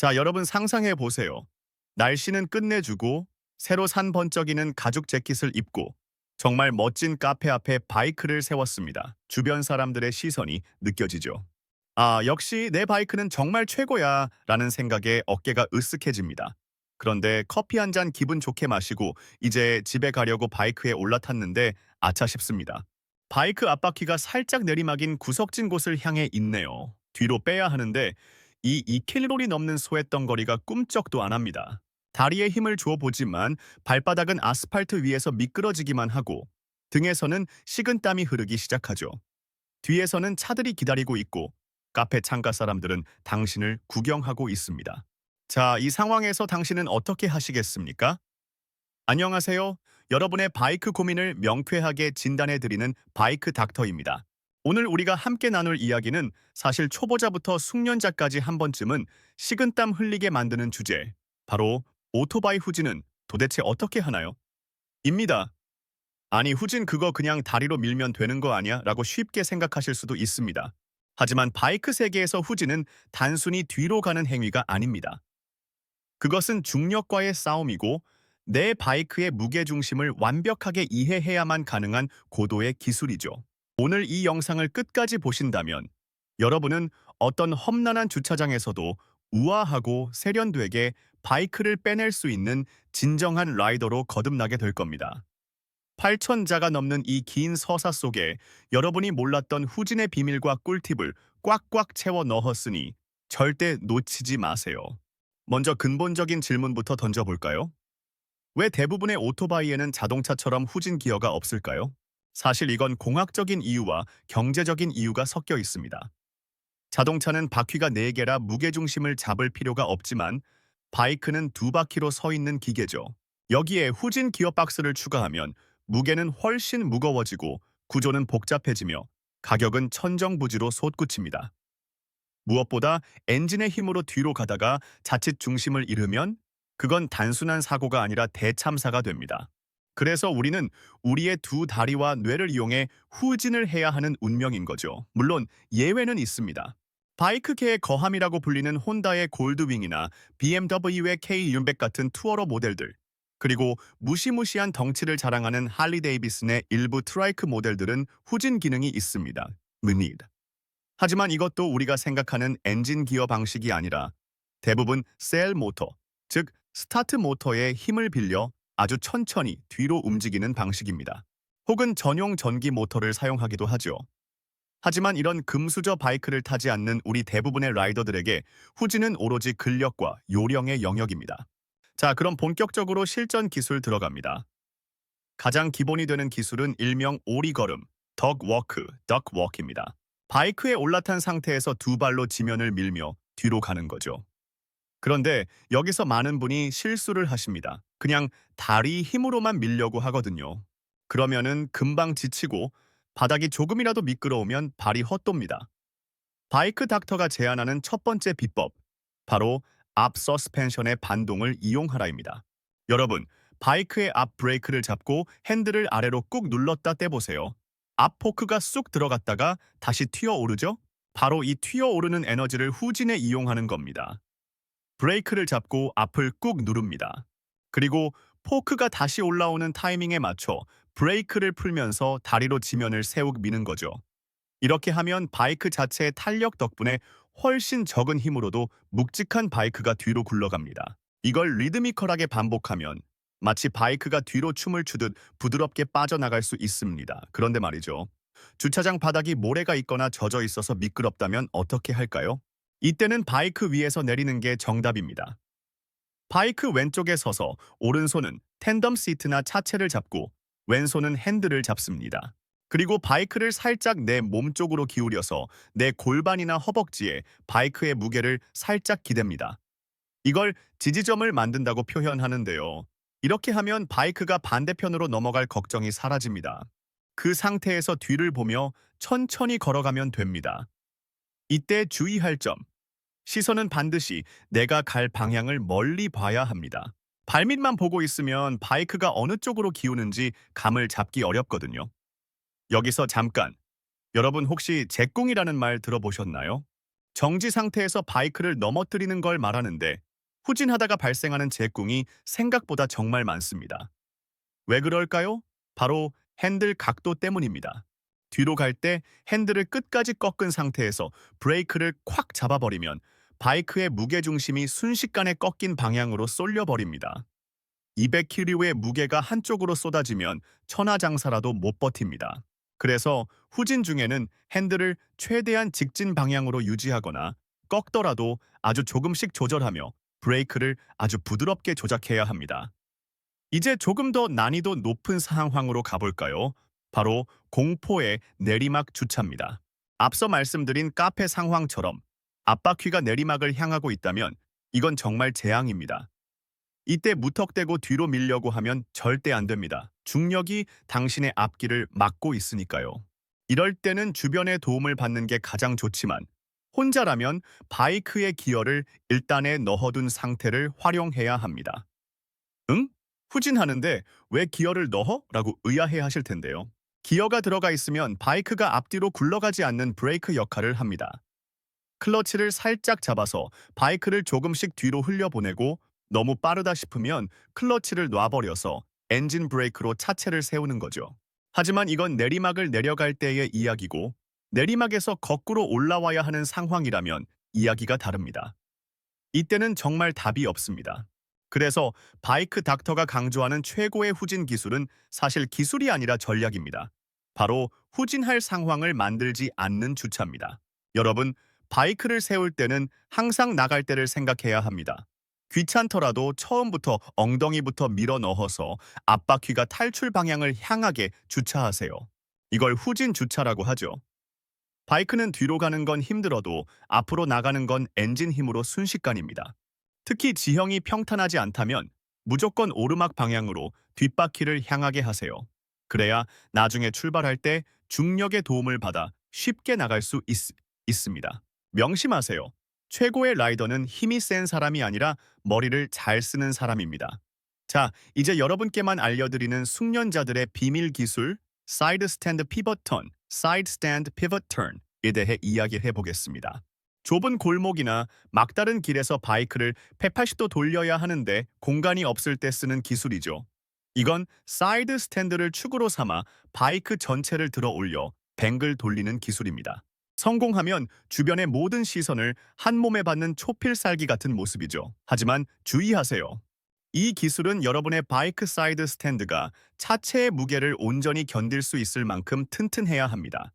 자, 여러분 상상해 보세요. 날씨는 끝내주고 새로 산 번쩍이는 가죽 재킷을 입고 정말 멋진 카페 앞에 바이크를 세웠습니다. 주변 사람들의 시선이 느껴지죠. 아, 역시 내 바이크는 정말 최고야 라는 생각에 어깨가 으쓱해집니다. 그런데 커피 한 잔 기분 좋게 마시고 이제 집에 가려고 바이크에 올라탔는데 아차 싶습니다. 바이크 앞바퀴가 살짝 내리막인 구석진 곳을 향해 있네요. 뒤로 빼야 하는데 이 2킬로리 넘는 소했던 거리가 꿈쩍도 안 합니다. 다리에 힘을 주어 보지만 발바닥은 아스팔트 위에서 미끄러지기만 하고 등에서는 식은 땀이 흐르기 시작하죠. 뒤에서는 차들이 기다리고 있고 카페 창가 사람들은 당신을 구경하고 있습니다. 자, 이 상황에서 당신은 어떻게 하시겠습니까? 안녕하세요. 여러분의 바이크 고민을 명쾌하게 진단해드리는 바이크 닥터입니다. 오늘 우리가 함께 나눌 이야기는 사실 초보자부터 숙련자까지 한 번쯤은 식은땀 흘리게 만드는 주제, 바로 오토바이 후진은 도대체 어떻게 하나요? 입니다. 아니, 후진 그거 그냥 다리로 밀면 되는 거 아니야? 라고 쉽게 생각하실 수도 있습니다. 하지만 바이크 세계에서 후진은 단순히 뒤로 가는 행위가 아닙니다. 그것은 중력과의 싸움이고 내 바이크의 무게중심을 완벽하게 이해해야만 가능한 고도의 기술이죠. 오늘 이 영상을 끝까지 보신다면 여러분은 어떤 험난한 주차장에서도 우아하고 세련되게 바이크를 빼낼 수 있는 진정한 라이더로 거듭나게 될 겁니다. 8천자가 넘는 이 긴 서사 속에 여러분이 몰랐던 후진의 비밀과 꿀팁을 꽉꽉 채워 넣었으니 절대 놓치지 마세요. 먼저 근본적인 질문부터 던져볼까요? 왜 대부분의 오토바이에는 자동차처럼 후진 기어가 없을까요? 사실 이건 공학적인 이유와 경제적인 이유가 섞여 있습니다. 자동차는 바퀴가 4개라 무게중심을 잡을 필요가 없지만 바이크는 두 바퀴로 서 있는 기계죠. 여기에 후진 기어 박스를 추가하면 무게는 훨씬 무거워지고 구조는 복잡해지며 가격은 천정부지로 솟구칩니다. 무엇보다 엔진의 힘으로 뒤로 가다가 자칫 중심을 잃으면 그건 단순한 사고가 아니라 대참사가 됩니다. 그래서 우리는 우리의 두 다리와 뇌를 이용해 후진을 해야 하는 운명인 거죠. 물론 예외는 있습니다. 바이크계의 거함이라고 불리는 혼다의 골드윙이나 BMW의 K600 같은 투어러 모델들, 그리고 무시무시한 덩치를 자랑하는 할리 데이비슨의 일부 트라이크 모델들은 후진 기능이 있습니다. 무닛. 하지만 이것도 우리가 생각하는 엔진 기어 방식이 아니라 대부분 셀 모터, 즉 스타트 모터의 힘을 빌려 아주 천천히 뒤로 움직이는 방식입니다. 혹은 전용 전기 모터를 사용하기도 하죠. 하지만 이런 금수저 바이크를 타지 않는 우리 대부분의 라이더들에게 후진은 오로지 근력과 요령의 영역입니다. 자, 그럼 본격적으로 실전 기술 들어갑니다. 가장 기본이 되는 기술은 일명 오리걸음, 덕워크, 덕워크입니다. 바이크에 올라탄 상태에서 두 발로 지면을 밀며 뒤로 가는 거죠. 그런데 여기서 많은 분이 실수를 하십니다. 그냥 다리 힘으로만 밀려고 하거든요. 그러면은 금방 지치고 바닥이 조금이라도 미끄러우면 발이 헛돕니다. 바이크 닥터가 제안하는 첫 번째 비법, 바로 앞 서스펜션의 반동을 이용하라입니다. 여러분, 바이크의 앞 브레이크를 잡고 핸들을 아래로 꾹 눌렀다 떼보세요. 앞 포크가 쑥 들어갔다가 다시 튀어오르죠? 바로 이 튀어오르는 에너지를 후진에 이용하는 겁니다. 브레이크를 잡고 앞을 꾹 누릅니다. 그리고 포크가 다시 올라오는 타이밍에 맞춰 브레이크를 풀면서 다리로 지면을 세욱 미는 거죠. 이렇게 하면 바이크 자체의 탄력 덕분에 훨씬 적은 힘으로도 묵직한 바이크가 뒤로 굴러갑니다. 이걸 리드미컬하게 반복하면 마치 바이크가 뒤로 춤을 추듯 부드럽게 빠져나갈 수 있습니다. 그런데 말이죠. 주차장 바닥이 모래가 있거나 젖어 있어서 미끄럽다면 어떻게 할까요? 이때는 바이크 위에서 내리는 게 정답입니다. 바이크 왼쪽에 서서 오른손은 텐덤 시트나 차체를 잡고 왼손은 핸들을 잡습니다. 그리고 바이크를 살짝 내 몸 쪽으로 기울여서 내 골반이나 허벅지에 바이크의 무게를 살짝 기댑니다. 이걸 지지점을 만든다고 표현하는데요. 이렇게 하면 바이크가 반대편으로 넘어갈 걱정이 사라집니다. 그 상태에서 뒤를 보며 천천히 걸어가면 됩니다. 이때 주의할 점. 시선은 반드시 내가 갈 방향을 멀리 봐야 합니다. 발밑만 보고 있으면 바이크가 어느 쪽으로 기우는지 감을 잡기 어렵거든요. 여기서 잠깐. 여러분 혹시 제꿍이라는 말 들어보셨나요? 정지 상태에서 바이크를 넘어뜨리는 걸 말하는데 후진하다가 발생하는 제꿍이 생각보다 정말 많습니다. 왜 그럴까요? 바로 핸들 각도 때문입니다. 뒤로 갈 때 핸들을 끝까지 꺾은 상태에서 브레이크를 콱 잡아버리면 바이크의 무게중심이 순식간에 꺾인 방향으로 쏠려버립니다. 200kg의 무게가 한쪽으로 쏟아지면 천하장사라도 못 버팁니다. 그래서 후진 중에는 핸들을 최대한 직진 방향으로 유지하거나 꺾더라도 아주 조금씩 조절하며 브레이크를 아주 부드럽게 조작해야 합니다. 이제 조금 더 난이도 높은 상황으로 가볼까요? 바로 공포의 내리막 주차입니다. 앞서 말씀드린 카페 상황처럼 앞바퀴가 내리막을 향하고 있다면 이건 정말 재앙입니다. 이때 무턱대고 뒤로 밀려고 하면 절대 안 됩니다. 중력이 당신의 앞길을 막고 있으니까요. 이럴 때는 주변의 도움을 받는 게 가장 좋지만 혼자라면 바이크의 기어를 일단에 넣어둔 상태를 활용해야 합니다. 응? 후진하는데 왜 기어를 넣어? 라고 의아해 하실 텐데요. 기어가 들어가 있으면 바이크가 앞뒤로 굴러가지 않는 브레이크 역할을 합니다. 클러치를 살짝 잡아서 바이크를 조금씩 뒤로 흘려보내고 너무 빠르다 싶으면 클러치를 놔버려서 엔진 브레이크로 차체를 세우는 거죠. 하지만 이건 내리막을 내려갈 때의 이야기고 내리막에서 거꾸로 올라와야 하는 상황이라면 이야기가 다릅니다. 이때는 정말 답이 없습니다. 그래서 바이크 닥터가 강조하는 최고의 후진 기술은 사실 기술이 아니라 전략입니다. 바로 후진할 상황을 만들지 않는 주차입니다. 여러분, 바이크를 세울 때는 항상 나갈 때를 생각해야 합니다. 귀찮더라도 처음부터 엉덩이부터 밀어 넣어서 앞바퀴가 탈출 방향을 향하게 주차하세요. 이걸 후진 주차라고 하죠. 바이크는 뒤로 가는 건 힘들어도 앞으로 나가는 건 엔진 힘으로 순식간입니다. 특히 지형이 평탄하지 않다면 무조건 오르막 방향으로 뒷바퀴를 향하게 하세요. 그래야 나중에 출발할 때 중력의 도움을 받아 쉽게 나갈 수 있, 있습니다. 명심하세요. 최고의 라이더는 힘이 센 사람이 아니라 머리를 잘 쓰는 사람입니다. 자, 이제 여러분께만 알려드리는 숙련자들의 비밀 기술 사이드 스탠드 피벗 턴, 사이드 스탠드 피벗 턴에 대해 이야기해 보겠습니다. 좁은 골목이나 막다른 길에서 바이크를 180도 돌려야 하는데 공간이 없을 때 쓰는 기술이죠. 이건 사이드 스탠드를 축으로 삼아 바이크 전체를 들어 올려 뱅글 돌리는 기술입니다. 성공하면 주변의 모든 시선을 한 몸에 받는 초필살기 같은 모습이죠. 하지만 주의하세요. 이 기술은 여러분의 바이크 사이드 스탠드가 차체의 무게를 온전히 견딜 수 있을 만큼 튼튼해야 합니다.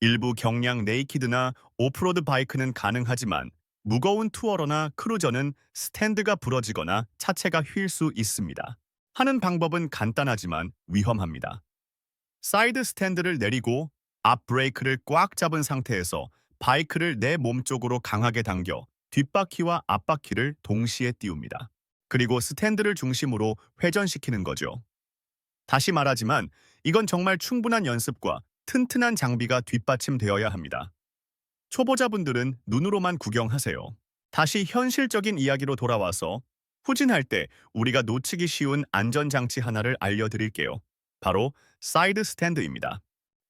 일부 경량 네이키드나 오프로드 바이크는 가능하지만 무거운 투어러나 크루저는 스탠드가 부러지거나 차체가 휠 수 있습니다. 하는 방법은 간단하지만 위험합니다. 사이드 스탠드를 내리고 앞 브레이크를 꽉 잡은 상태에서 바이크를 내 몸 쪽으로 강하게 당겨 뒷바퀴와 앞바퀴를 동시에 띄웁니다. 그리고 스탠드를 중심으로 회전시키는 거죠. 다시 말하지만 이건 정말 충분한 연습과 튼튼한 장비가 뒷받침되어야 합니다. 초보자분들은 눈으로만 구경하세요. 다시 현실적인 이야기로 돌아와서 후진할 때 우리가 놓치기 쉬운 안전장치 하나를 알려드릴게요. 바로 사이드 스탠드입니다.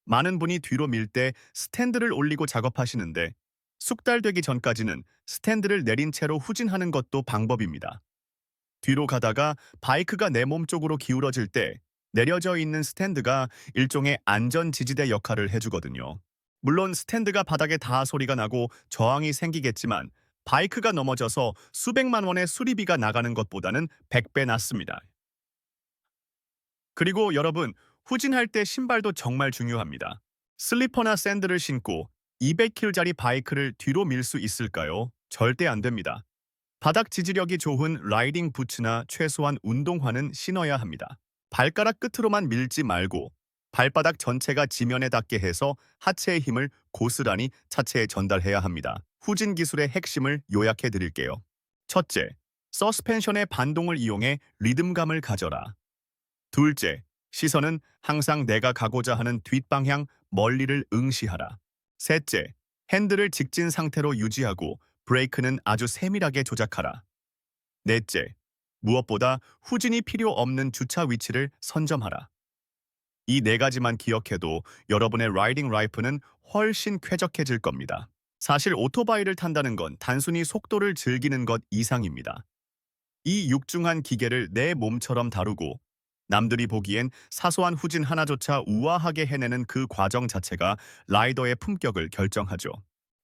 많은 분이 뒤로 밀 때 스탠드를 올리고 작업하시는데 숙달되기 전까지는 스탠드를 내린 채로 후진하는 것도 방법입니다. 뒤로 가다가 바이크가 내 몸 쪽으로 기울어질 때 내려져 있는 스탠드가 일종의 안전 지지대 역할을 해주거든요. 물론 스탠드가 바닥에 닿아 소리가 나고 저항이 생기겠지만 바이크가 넘어져서 수백만 원의 수리비가 나가는 것보다는 100배 낫습니다. 그리고 여러분, 후진할 때 신발도 정말 중요합니다. 슬리퍼나 샌들을 신고 200km짜리 바이크를 뒤로 밀 수 있을까요? 절대 안 됩니다. 바닥 지지력이 좋은 라이딩 부츠나 최소한 운동화는 신어야 합니다. 발가락 끝으로만 밀지 말고 발바닥 전체가 지면에 닿게 해서 하체의 힘을 고스란히 차체에 전달해야 합니다. 후진 기술의 핵심을 요약해 드릴게요. 첫째, 서스펜션의 반동을 이용해 리듬감을 가져라. 둘째, 시선은 항상 내가 가고자 하는 뒷방향 멀리를 응시하라. 셋째, 핸들을 직진 상태로 유지하고 브레이크는 아주 세밀하게 조작하라. 넷째, 무엇보다 후진이 필요 없는 주차 위치를 선점하라. 이 네 가지만 기억해도 여러분의 라이딩 라이프는 훨씬 쾌적해질 겁니다. 사실 오토바이를 탄다는 건 단순히 속도를 즐기는 것 이상입니다. 이 육중한 기계를 내 몸처럼 다루고 남들이 보기엔 사소한 후진 하나조차 우아하게 해내는 그 과정 자체가 라이더의 품격을 결정하죠.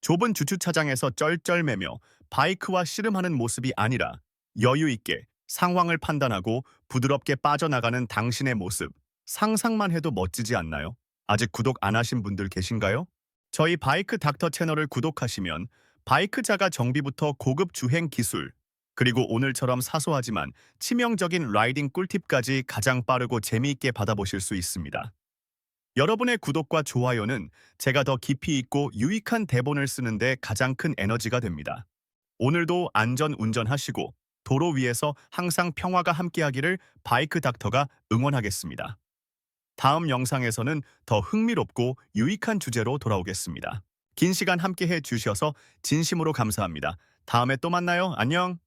좁은 주차장에서 쩔쩔매며 바이크와 씨름하는 모습이 아니라 여유 있게 상황을 판단하고 부드럽게 빠져나가는 당신의 모습 상상만 해도 멋지지 않나요? 아직 구독 안 하신 분들 계신가요? 저희 바이크 닥터 채널을 구독하시면 바이크 자가 정비부터 고급 주행 기술 그리고 오늘처럼 사소하지만 치명적인 라이딩 꿀팁까지 가장 빠르고 재미있게 받아보실 수 있습니다. 여러분의 구독과 좋아요는 제가 더 깊이 있고 유익한 대본을 쓰는데 가장 큰 에너지가 됩니다. 오늘도 안전 운전하시고 도로 위에서 항상 평화가 함께하기를 바이크 닥터가 응원하겠습니다. 다음 영상에서는 더 흥미롭고 유익한 주제로 돌아오겠습니다. 긴 시간 함께해 주셔서 진심으로 감사합니다. 다음에 또 만나요. 안녕.